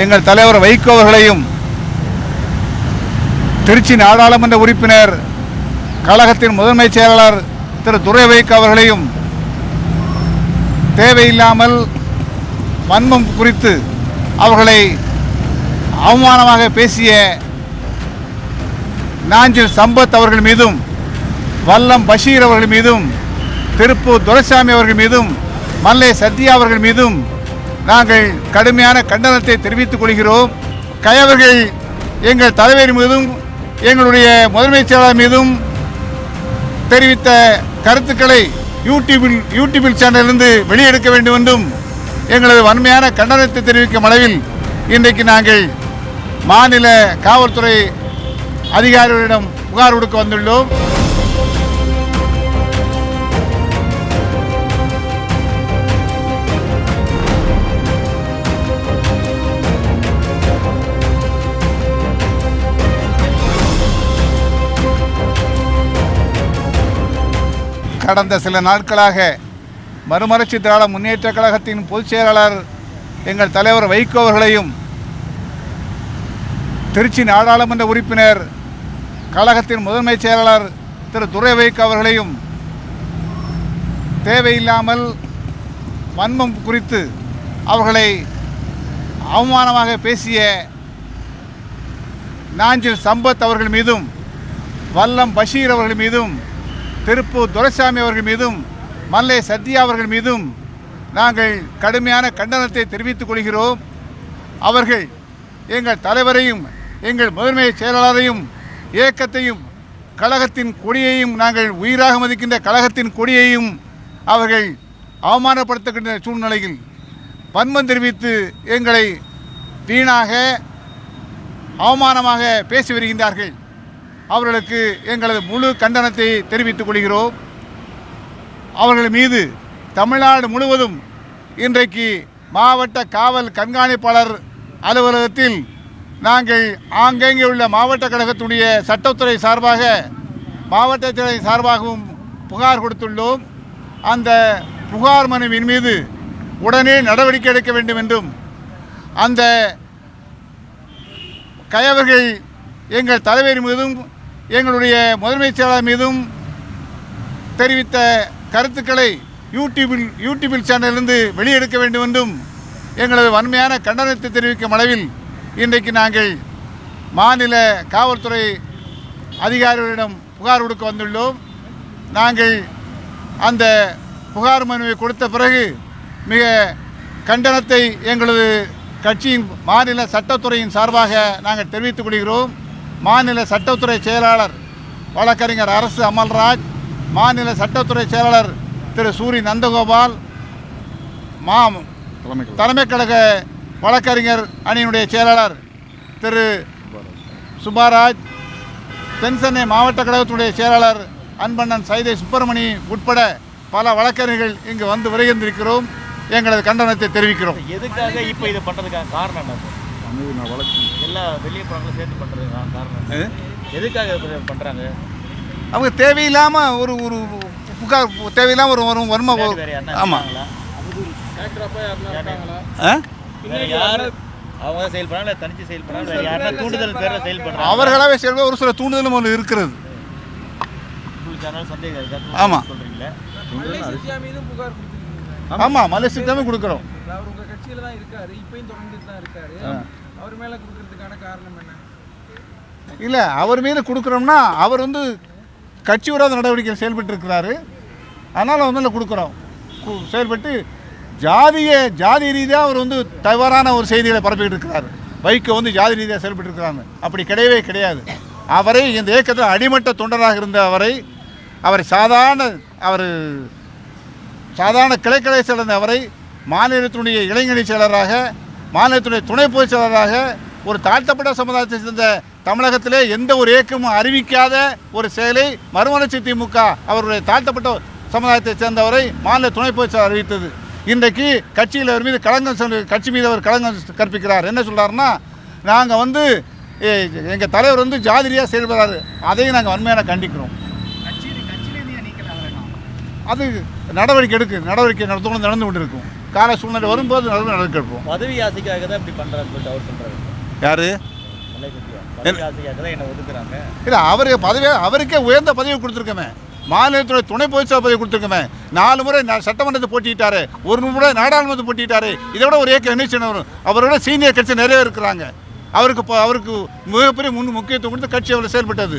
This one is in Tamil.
எங்கள் தலைவர் வைகோ அவர்களையும் திருச்சி நாடாளுமன்ற உறுப்பினர் கழகத்தின் முதன்மை செயலாளர் திரு துரை வைகோ அவர்களையும் தேவையில்லாமல் வன்மம் குறித்து அவர்களை அவமானமாக பேசிய நாஞ்சில் சம்பத் அவர்கள் மீதும் வல்லம் பஷீர் அவர்கள் மீதும் திருப்பூர் துரைசாமி அவர்கள் மீதும் மல்லை சத்யா அவர்கள் மீதும் நாங்கள் கடுமையான கண்டனத்தை தெரிவித்துக் கொள்கிறோம். கயவர்கள் எங்கள் தலைவர் மீதும் எங்களுடைய முதன்மைச் செயலாளர் மீதும் தெரிவித்த கருத்துக்களை யூடியூபில் யூடியூபில் சேனலிலிருந்து வெளியெடுக்க வேண்டும் என்றும் எங்களது வன்மையான கண்டனத்தை தெரிவிக்கும் அளவில் இன்றைக்கு நாங்கள் மாநில காவல்துறை அதிகாரிகளிடம் புகார் கொடுக்க வந்துள்ளோம். கடந்த சில நாட்களாக மறுமலர்ச்சி திராவிட முன்னேற்ற கழகத்தின் பொதுச் செயலாளர் எங்கள் தலைவர் வைகோ அவர்களையும் திருச்சி நாடாளுமன்ற உறுப்பினர் கழகத்தின் முதன்மை செயலாளர் திரு துரை வைகோ அவர்களையும் தேவையில்லாமல் வன்மம் குறித்து அவர்களை அவமானமாக பேசிய நாஞ்சில் சம்பத் அவர்கள் மீதும் வல்லம் பஷீர் அவர்கள் மீதும் திருப்பூர் துரைசாமி அவர்கள் மீதும் மல்லை சத்யா அவர்கள் மீதும் நாங்கள் கடுமையான கண்டனத்தை தெரிவித்துக் கொள்கிறோம். அவர்கள் எங்கள் தலைவரையும் எங்கள் முதன்மை செயலாளரையும் இயக்கத்தையும் கழகத்தின் கொடியையும் நாங்கள் உயிராக மதிக்கின்ற கழகத்தின் கொடியையும் அவர்கள் அவமானப்படுத்துகின்ற சூழ்நிலையில் வன்மம் தெரிவித்து எங்களை வீணாக அவமானமாக பேசி வருகின்றார்கள். அவர்களுக்கு எங்களது முழு கண்டனத்தை தெரிவித்துக் கொள்கிறோம். அவர்கள் மீது தமிழ்நாடு முழுவதும் இன்றைக்கு மாவட்ட காவல் கண்காணிப்பாளர் அலுவலகத்தில் நாங்கள் ஆங்கங்கே உள்ள மாவட்ட கழகத்துடைய சட்டத்துறை சார்பாக மாவட்டத்துறை சார்பாகவும் புகார் கொடுத்துள்ளோம். அந்த புகார் மனுவின் மீது உடனே நடவடிக்கை எடுக்க வேண்டும் என்றும் அந்த கயவர்கள் எங்கள் தலைவர் மீதும் எங்களுடைய முதன்மைச் செயலாளர் மீதும் தெரிவித்த கருத்துக்களை யூடியூபில் யூடியூபில் சேனலிலிருந்து வெளியெடுக்க வேண்டும் என்றும் எங்களது வன்மையான கண்டனத்தை தெரிவிக்கும் அளவில் இன்றைக்கு நாங்கள் மாநில காவல்துறை அதிகாரிகளிடம் புகார் கொடுக்க வந்துள்ளோம். நாங்கள் அந்த புகார் மனுவை கொடுத்த பிறகு மிக கண்டனத்தை எங்களது கட்சியின் மாநில சட்டத்துறையின் சார்பாக நாங்கள் தெரிவித்துக் கொள்கிறோம். மாநில சட்டத்துறை செயலாளர் வழக்கறிஞர் அரசு அமல்ராஜ் மாநில சட்டத்துறை செயலாளர் திரு சூரி நந்தகோபால் மா தலைமை கழக வழக்கறிஞர் அணியினுடைய செயலாளர் திரு சுப்பாராஜ் தென்சென்னை மாவட்ட கழகத்துடைய செயலாளர் அன்பண்ணன் சைதை சுப்பிரமணி உட்பட பல வழக்கறிஞர்கள் இங்கு வந்து வருகின்றிருக்கிறோம் எங்களது கண்டனத்தை தெரிவிக்கிறோம். எதுக்காக இப்போ இதை பண்ணுறதுக்கான காரணம் என்ன? எல்லா வெளியே போனாலும் சேர்த்து பண்ணுறதுக்கான காரணம்? எதுக்காக இப்படி பண்றாங்க? அவங்க தேவையில்லாமல் ஒரு ஒரு புகார் தேவையில்லாமல் ஒரு வேற யாருன்னா ஆமாம் அவங்க செயல் பண்ணாங்க தனிச்சு செயல் பண்ணாங்க வேற யாருன்னா தூண்டுதல் பேர்ல செயல் பண்றாங்க. அவர்களாகவே செயல்பட ஒரு சில தூண்டுதலும் ஒன்று இருக்கிறது. உங்களுக்கு அதனால சந்தேகம் இருக்கா? ஆமா. சொல்றீங்களா? மலேசியா மீதும் புகார் கொடுத்துருக்கீங்க. ஆமாம் மலேசியாவே கொடுக்குறோம். அவர் உங்க கட்சியில தான் இருக்காரு இப்பயும் தொடர்ந்துட்டு தான் இருக்காரு அவர் மேலே கொடுக்கறதுக்கான காரணம் என்ன? இல்லை அவர் மீது கொடுக்குறோம்னா அவர் வந்து கட்சி விரோத நடவடிக்கை செயல்பட்டு இருக்கிறாரு. அதனால் வந்து மேலே கொடுக்குறோம். கு- செயல்பட்டு ஜாதிய ஜாதி ரீதியாக அவர் வந்து தவறான ஒரு செய்திகளை பரப்பிக்கிட்டு இருக்கிறார். வைகோ வந்து ஜாதி ரீதியாக செயல்பட்டு இருக்கிறாங்க. அப்படி கிடையவே கிடையாது. அவரை இந்த இயக்கத்தில் அடிமட்ட தொண்டராக இருந்த அவரை அவரை சாதாரண அவர் சாதாரண கிளைக்கலை சேர்ந்த அவரை மாநிலத்தினுடைய இளைஞரணி செயலராக மாநிலத்தினுடைய துணை பொதுச் செயலராக ஒரு தாழ்த்தப்பட்ட சமுதாயத்தை சேர்ந்த தமிழகத்திலே எந்த ஒரு இயக்கமும் அறிவிக்காத ஒரு செயலை மறுமலர்ச்சி திமுக அவருடைய தாழ்த்தப்பட்ட சமுதாயத்தை சேர்ந்தவரை மாநில துணை பொதுச் செயலர் அறிவித்தது. இன்றைக்கு கட்சியில் அவர் மீது களங்கம் கட்சி மீது அவர் களங்கம் கற்பிக்கிறார். என்ன சொல்றாருன்னா நாங்கள் வந்து எங்கள் தலைவர் வந்து ஜாதிரியாக செயல்படுறாரு. அதையும் நாங்கள் வன்மையான கண்டிக்கிறோம். அது நடவடிக்கை எடுக்கு நடவடிக்கை நடந்து நடந்து கொண்டு இருக்கும் கால சூழ்நிலை வரும்போது நல்ல நடக்கணும் பதவி ஆசைக்காக தான் இப்படி சொல்லிட்டு அவர் சொல்கிறாரு யார்? இல்லை அவருக்கு பதவி அவருக்கே உயர்ந்த பதவி கொடுத்துருக்கோமே. மாநிலத்துடைய துணை பொதுச்செயலாளர் பதவி கொடுத்துருக்கோமே. நாலு முறை சட்டமன்றத்தை போட்டிட்டாரு ஒரு முறை நாடாளுமன்றத்தை போட்டிட்டாரு இதை விட ஒரு ஏக்க செய்யணும்? அவரோட சீனியர் கட்சி நிறைய இருக்கிறாங்க அவருக்கு அவருக்கு மிகப்பெரிய முன் முக்கியத்துவம் கொடுத்து கட்சி அவர் செயல்பட்டது.